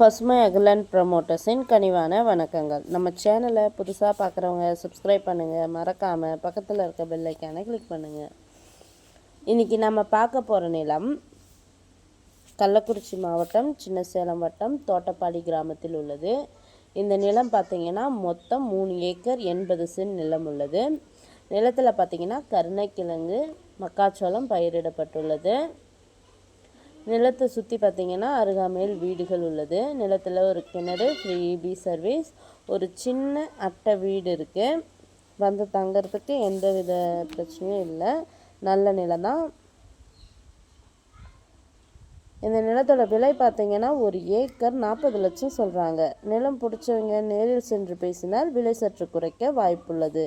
பசுமை அகலன் ப்ரமோட்டர்ஸின் கனிவான வணக்கங்கள். நம்ம சேனலை புதுசாக பார்க்குறவங்க சப்ஸ்கிரைப் பண்ணுங்கள் மறக்காமல் பக்கத்தில் இருக்க பெல்லைக்கான கிளிக் பண்ணுங்கள் இன்றைக்கி நம்ம பார்க்க போகிற நிலம் கள்ளக்குறிச்சி மாவட்டம் சின்ன சேலம் வட்டம் தோட்டப்பாடி கிராமத்தில் உள்ளது. இந்த நிலம் பார்த்திங்கன்னா மொத்தம் மூணு ஏக்கர் எண்பது சென்ட் நிலம் உள்ளது. நிலத்தில் பார்த்திங்கன்னா கருணைக்கிழங்கு மக்காச்சோளம் பயிரிடப்பட்டுள்ளது. நிலத்தை சுற்றி பார்த்தீங்கன்னா அருகாமையில் வீடுகள் உள்ளது. நிலத்தில் ஒரு கிணறு ஃப்ரீ இபி சர்வீஸ் ஒரு சின்ன அட்டை வீடு இருக்குது வந்து தங்கிறதுக்கு எந்த வித பிரச்சனையும் இல்லை. நல்ல நிலம் தான் இந்த நிலத்தோட விலை பார்த்தீங்கன்னா ஒரு ஏக்கர் நாற்பது லட்சம் சொல்கிறாங்க நிலம் பிடிச்சவங்க நேரில் சென்று பேசினால் விலை சற்று குறைக்க வாய்ப்புள்ளது.